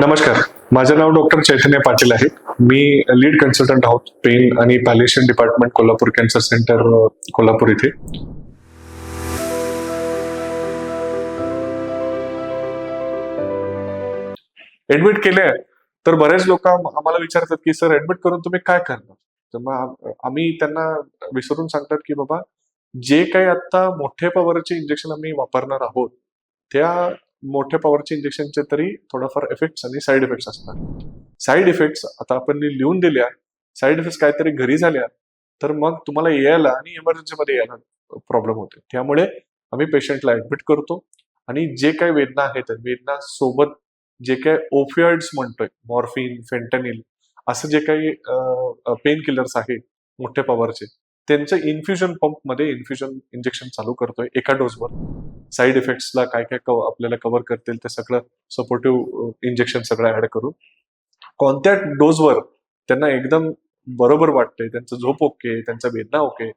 नमस्कार. माझं नाव डॉक्टर चैतन्य पाटील आहे. मी लीड कन्सल्टंट आहोत पेन आणि palliation department Kolhapur cancer centre Kolhapur इथे. ऍडमिट केले तर बरेच लोक आम्हाला विचारतात की सर ऍडमिट करून तुम्ही काय करणार? तर मग आम्ही त्यांना विसरून सांगतात की बाबा जे काही आता मोठ्या पॉवरचे इंजेक्शन आम्ही वापरणार आहोत त्या मोठ्या पॉवरचे इंजेक्शनचे तरी थोडाफार इफेक्ट्स आणि साईड इफेक्ट्स असतात. साईड इफेक्ट्स आता आपण लिहून दिल्या साईड इफेक्ट्स काहीतरी घरी झाल्या तर मग तुम्हाला यायला आणि इमर्जन्सीमध्ये यायला प्रॉब्लेम होते. त्यामुळे आम्ही पेशंटला ऍडमिट करतो आणि जे काही वेदना आहेत वेदना सोबत जे काही ओफियॉइड्स म्हणतोय मॉर्फिन फेंटनिल असं जे काही पेन किलर्स आहेत मोठ्या पॉवरचे त्यांचं इन्फ्युजन पंपमध्ये इन्फ्युजन इंजेक्शन चालू करतोय एका डोसवर साईड इफेक्ट्सला काय काय कव- आपल्याला कव्हर करतील ते सगळं सपोर्टिव्ह इंजेक्शन सगळं ऍड करून. कोणत्या डोसवर त्यांना एकदम बरोबर वाटतंय त्यांचं झोप ओके त्यांचा वेदना ओके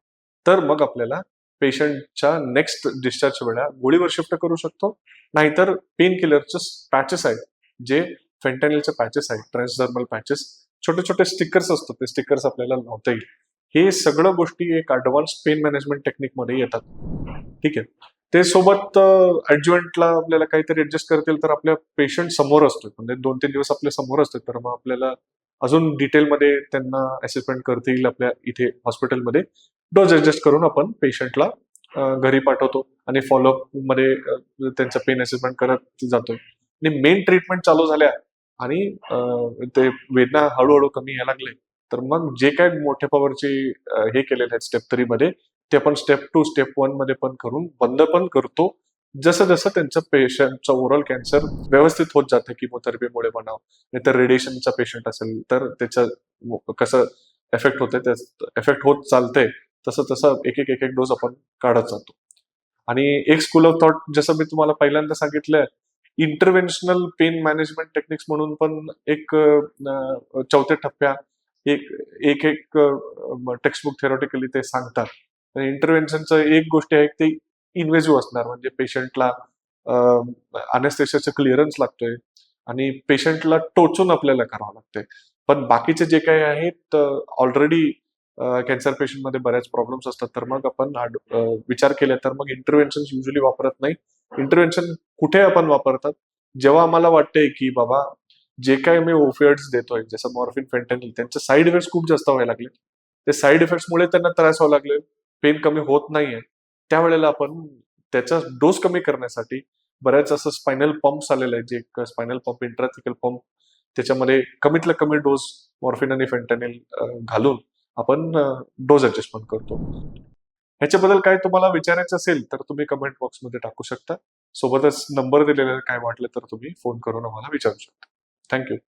तर मग आपल्याला पेशंटच्या नेक्स्ट डिस्चार्ज वेळा गोळीवर शिफ्ट करू शकतो. नाहीतर पेन किलरचे पॅचेस आहेत जे फेंटॅनिलचे पॅचेस आहेत ट्रान्सडर्मल पॅचेस छोटे छोटे स्टिकर्स असतात ते स्टिकर्स आपल्याला लावता येईल. हे सगळं गोष्टी एक अडव्हान्स पेन मॅनेजमेंट टेक्निकमध्ये येतात. ठीक आहे? ते सोबत ऍडजॉइंटला आपल्याला काहीतरी ऍडजस्ट करतील तर आपल्या पेशंट समोर असतो म्हणजे दोन तीन दिवस आपल्यासमोर असतात तर मग आपल्याला अजून डिटेलमध्ये त्यांना असेसमेंट येईल आपल्या इथे हॉस्पिटलमध्ये डोस ऍडजस्ट करून आपण पेशंटला घरी पाठवतो आणि फॉलोअपमध्ये त्यांचं पेन असेसमेंट करत जातोय आणि मेन ट्रीटमेंट चालू झाल्या आणि ते वेदना हळूहळू कमी यायला लागले. तर मग जे काय मोठ्या पॉवरचे हे केलेले आहेत स्टेप थ्री मध्ये ते आपण स्टेप टू स्टेप वनमध्ये पण करून बंद पण करतो. जसं जसं त्यांचं पेशंटचं ओव्हरऑल कॅन्सर व्यवस्थित होत जातं किमोथेरपीमुळे म्हणावं नाही तर रेडिएशनचा पेशंट असेल तर त्याचं कसं एफेक्ट होते एफेक्ट होत चालतंय तसं तसं एक एक एक एक डोस आपण काढत जातो. आणि एक स्कूल ऑफ थॉट जसं मी तुम्हाला पहिल्यांदा सांगितलं इंटरव्हेन्शनल पेन मॅनेजमेंट टेक्निक्स म्हणून पण एक चौथ्या टप्प्या एक एक एक टेक्स्टबुक थेरोटिकली ते सांगतात. इंटरव्हेन्शनचं एक गोष्ट आहे ते इन्व्हेजिव्ह असणार. म्हणजे पेशंटला अनेस्थेशियाचं क्लिअरन्स लागतोय आणि पेशंटला टोचून आपल्याला करावं लागतंय. पण बाकीचे जे काही आहेत ऑलरेडी कॅन्सर पेशंटमध्ये बऱ्याच प्रॉब्लेम्स असतात. तर मग आपण विचार केला तर मग इंटरव्हेन्शन युजली वापरत नाही इंटरव्हेन्शन कुठे आपण वापरतात? जेव्हा आम्हाला वाटतंय की बाबा जे काय मी ओफियड्स देतोय जसं मॉर्फिन फेंटनिल त्यांचे साईड इफेक्ट्स खूप जास्त व्हायला लागले. ते साईड इफेक्ट्समुळे त्यांना त्रास व्हायला लागले पेन कमी होत नाहीये. त्यावेळेला आपण त्याचा डोस कमी करण्यासाठी बऱ्याच असं स्पायनल पंप्स आलेले आहेत जे स्पायनल पंप इंट्राथिकल पंप त्याच्यामध्ये कमीतला कमी डोस मॉर्फिन आणि फेंटनिल घालून आपण डोस ऍडजस्टमेंट करतो. ह्याच्याबद्दल काय तुम्हाला विचारायचं असेल तर तुम्ही कमेंट बॉक्समध्ये टाकू शकता. सोबतच नंबर दिलेला काय वाटलं तर तुम्ही फोन करून आम्हाला विचारू शकता. Thank you.